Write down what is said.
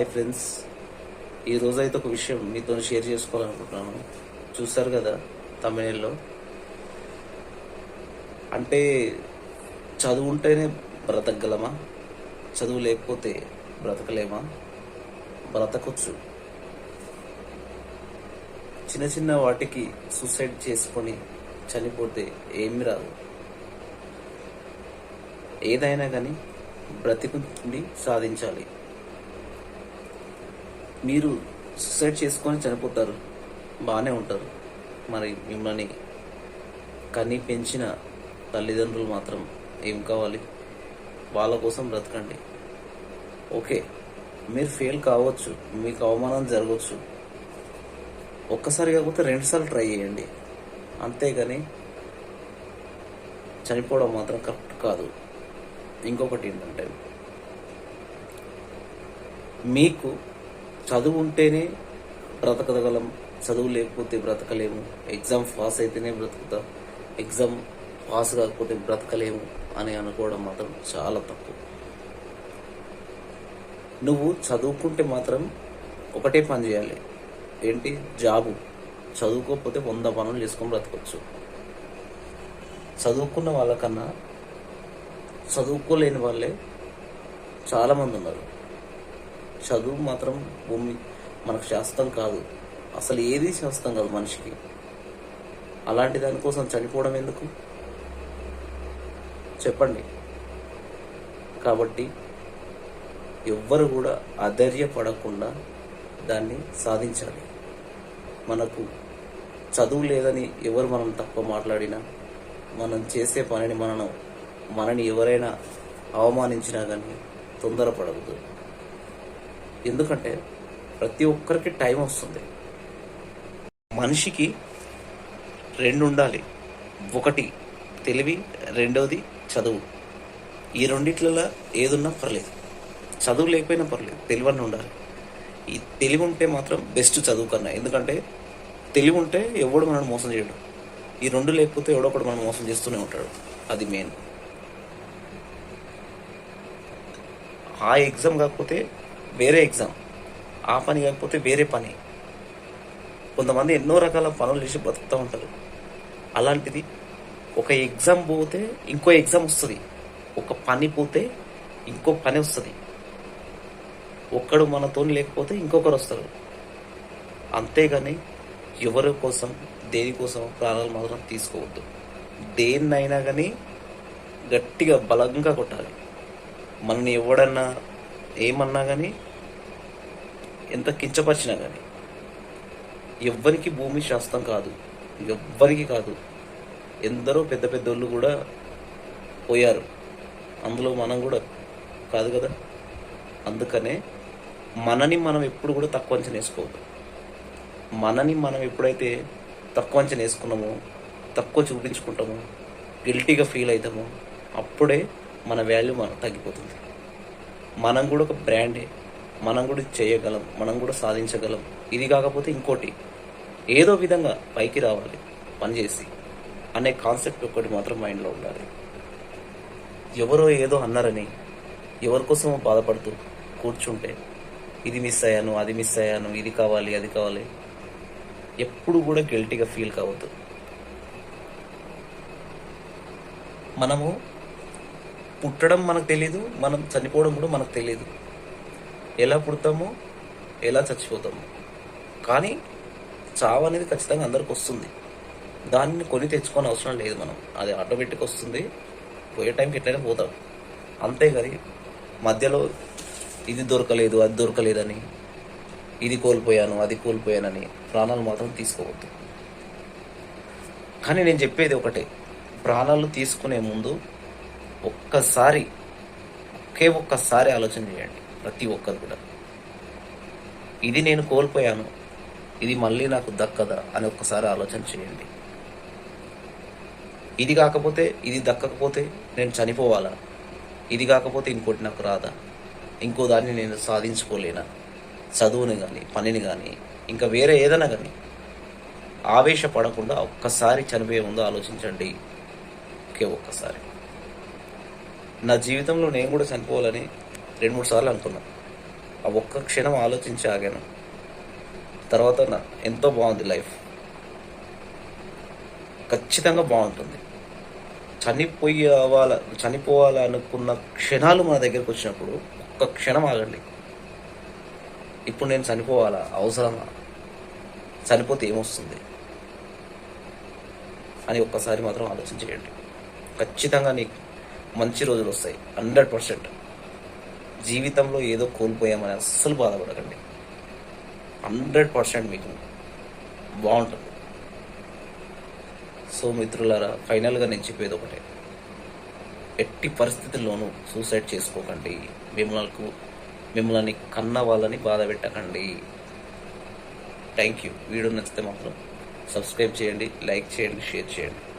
Hi friends ఈ రోజైతే ఒక విషయం మీతో షేర్ చేసుకోవాలనుకుంటున్నాను. చూస్తారు కదా తమిళలో. అంటే చదువు ఉంటేనే బ్రతకగలమా? చదువు లేకపోతే బ్రతకలేమా? బ్రతకొచ్చు. చిన్న చిన్న వాటికి సూసైడ్ చేసుకొని చనిపోతే ఏమి రాదు. ఏదైనా కానీ బ్రతికుండి సాధించాలి. మీరు సూసైడ్ చేసుకొని చనిపోతారు. బాగానే ఉంటారు. మరి మిమ్మల్ని కని పెంచిన తల్లిదండ్రులు మాత్రం ఏం కావాలి? వాళ్ళ కోసం బ్రతకండి. ఓకే మీరు ఫెయిల్ కావచ్చు మీకు అవమానం జరగవచ్చు. ఒక్కసారి కాకపోతే రెండుసార్లు ట్రై చేయండి. అంతేగాని చనిపోవడం మాత్రం కరెక్ట్ కాదు. ఇంకొకటి ఏంటంటే మీకు చదువు ఉంటేనే బ్రతకగలం. చదువు లేకపోతే బ్రతకలేము. ఎగ్జామ్ పాస్ అయితేనే బ్రతుకుతాం. ఎగ్జామ్ పాస్ కాకపోతే బ్రతకలేము అని అనుకోవడం మాత్రం చాలా తప్పు. నువ్వు చదువుకుంటే మాత్రం ఒకటే పని చేయాలి. ఏంటి? జాబు. చదువుకోకపోతే వంద పనులు చేసుకొని బ్రతకొచ్చు. చదువుకున్న వాళ్ళకన్నా చదువుకోలేని వాళ్ళే చాలామంది ఉన్నారు. చదువు మాత్రం భూమి మనకు శాస్త్రం కాదు. అసలు ఏది శాస్త్రం కాదు మనిషికి. అలాంటి దానికోసం చనిపోవడం ఎందుకు? చెప్పండి. కాబట్టి ఎవ్వరు కూడా అధైర్యపడకుండా దాన్ని సాధించాలి. మనకు చదువు లేదని ఎవరు మనం తక్కువ మాట్లాడినా మనం చేసే పనిని మనను మనని ఎవరైనా అవమానించినా కానీ తొందరపడవద్దు. ఎందుకంటే ప్రతి ఒక్కరికి టైం వస్తుంది. మనిషికి రెండు ఉండాలి. ఒకటి తెలివి రెండవది చదువు. ఈ రెండిట్లలో ఏదున్నా పర్లేదు. చదువు లేకపోయినా పర్లేదు. తెలివని ఉండాలి. ఈ తెలివి ఉంటే మాత్రం బెస్ట్ చదువు కన్నా. ఎందుకంటే తెలివి ఉంటే ఎవడు మనల్ని మోసం చేయడు. ఈ రెండు లేకపోతే ఎవడో ఒకడు మనం మోసం చేస్తూనే ఉంటాడు. అది మెయిన్. ఆ ఎగ్జామ్ కాకపోతే వేరే ఎగ్జామ్. ఆ పని కాకపోతే వేరే పని. కొంతమంది ఎన్నో రకాల పనులు చేసి బతుకుతూ ఉంటారు. అలాంటిది ఒక ఎగ్జామ్ పోతే ఇంకో ఎగ్జామ్ వస్తుంది. ఒక పని పోతే ఇంకో పని వస్తుంది. ఒక్కడు మనతో లేకపోతే ఇంకొకరు వస్తారు. అంతేగాని ఎవరి కోసం దేనికోసం ప్రాణాలు మాత్రం తీసుకోవద్దు. దేన్నైనా కానీ గట్టిగా బలంగా కొట్టాలి. మనని ఎవడన్నా ఏమన్నా కానీ ఎంత కించపరిచినా కానీ ఎవ్వరికి భూమి శాస్త్రం కాదు. ఎవ్వరికి కాదు. ఎందరో పెద్ద పెద్దోళ్ళు కూడా పోయారు. అందులో మనం కూడా కాదు కదా? అందుకనే మనని మనం ఎప్పుడు కూడా తక్కువ అంచనా వేసుకోవద్దు. మనని మనం ఎప్పుడైతే తక్కువ అంచనా వేసుకున్నామో తక్కువ చూపించుకుంటామో గిల్టీగా ఫీల్ అవుతామో అప్పుడే మన వాల్యూ మన తగ్గిపోతుంది. మనం కూడా ఒక బ్రాండే. మనం కూడా చేయగలం మనం కూడా సాధించగలం. ఇది కాకపోతే ఇంకోటి. ఏదో విధంగా పైకి రావాలి పనిచేసి అనే కాన్సెప్ట్ ఒకటి మాత్రం మైండ్లో ఉండాలి. ఎవరో ఏదో అన్నారని ఎవరి బాధపడుతూ కూర్చుంటే ఇది మిస్ అయ్యాను అది మిస్ అయ్యాను ఇది కావాలి అది కావాలి ఎప్పుడు కూడా గిల్టీగా ఫీల్ కావద్దు. మనము పుట్టడం మనకు తెలియదు మనం చనిపోవడం కూడా మనకు తెలియదు ఎలా పుడతామో ఎలా చచ్చిపోతాము. కానీ చావు అనేది ఖచ్చితంగా అందరికి వస్తుంది. దాన్ని కొని తెచ్చుకొని అవసరం లేదు మనం. అది ఆటోమేటిక్ వస్తుంది. పోయే టైంకి ఎట్లయినా పోతాం. అంతేగాని మధ్యలో ఇది దొరకలేదు అది దొరకలేదని ఇది కోల్పోయాను అది కోల్పోయానని ప్రాణాలు మాత్రం తీసుకోవద్దు. కానీ నేను చెప్పేది ఒకటే. ప్రాణాలు తీసుకునే ముందు ఒక్కసారి ఒకే ఒక్కసారి ఆలోచన చేయండి ప్రతి ఒక్కరు కూడా. ఇది నేను కోల్పోయాను ఇది మళ్ళీ నాకు దక్కదా అని ఒక్కసారి ఆలోచన చేయండి. ఇది కాకపోతే ఇది దక్కకపోతే నేను చనిపోవాలా? ఇది కాకపోతే ఇంకోటి నాకు రాదా? ఇంకో దాన్ని నేను సాధించుకోలేనా? చదువుని కానీ పనిని కానీ ఇంకా వేరే ఏదైనా కానీ ఆవేశపడకుండా ఒక్కసారి చనిపోయే ముందు ఆలోచించండి ఒకే ఒక్కసారి. నా జీవితంలో నేను కూడా చనిపోవాలని రెండు మూడు సార్లు అనుకున్నా. ఆ ఒక్క క్షణం ఆలోచించి ఆగాను. తర్వాత నా ఎంతో బాగుంది లైఫ్. ఖచ్చితంగా బాగుంటుంది. చనిపోయి అవ్వాల చనిపోవాలనుకున్న క్షణాలు మన దగ్గరకు వచ్చినప్పుడు ఒక్క క్షణం ఆగండి. ఇప్పుడు నేను చనిపోవాలా? అవసరమా? చనిపోతే ఏమొస్తుంది? అని ఒక్కసారి మాత్రం ఆలోచించేయండి ఖచ్చితంగా నీకు మంచి రోజులు వస్తాయి. Hundred percent. జీవితంలో ఏదో కోల్పోయామని అస్సలు బాధపడకండి. హండ్రెడ్ పర్సెంట్ మీకు బాగుంటుంది. సో మిత్రులారా ఫైనల్గా నేను చెప్పేది ఒకటే. ఎట్టి పరిస్థితుల్లోనూ సూసైడ్ చేసుకోకండి. మిమ్మల్ని మిమ్మల్ని కన్న వాళ్ళని బాధ పెట్టకండి. Thank you. వీడియో నచ్చితే మాత్రం సబ్స్క్రైబ్ చేయండి లైక్ చేయండి షేర్ చేయండి.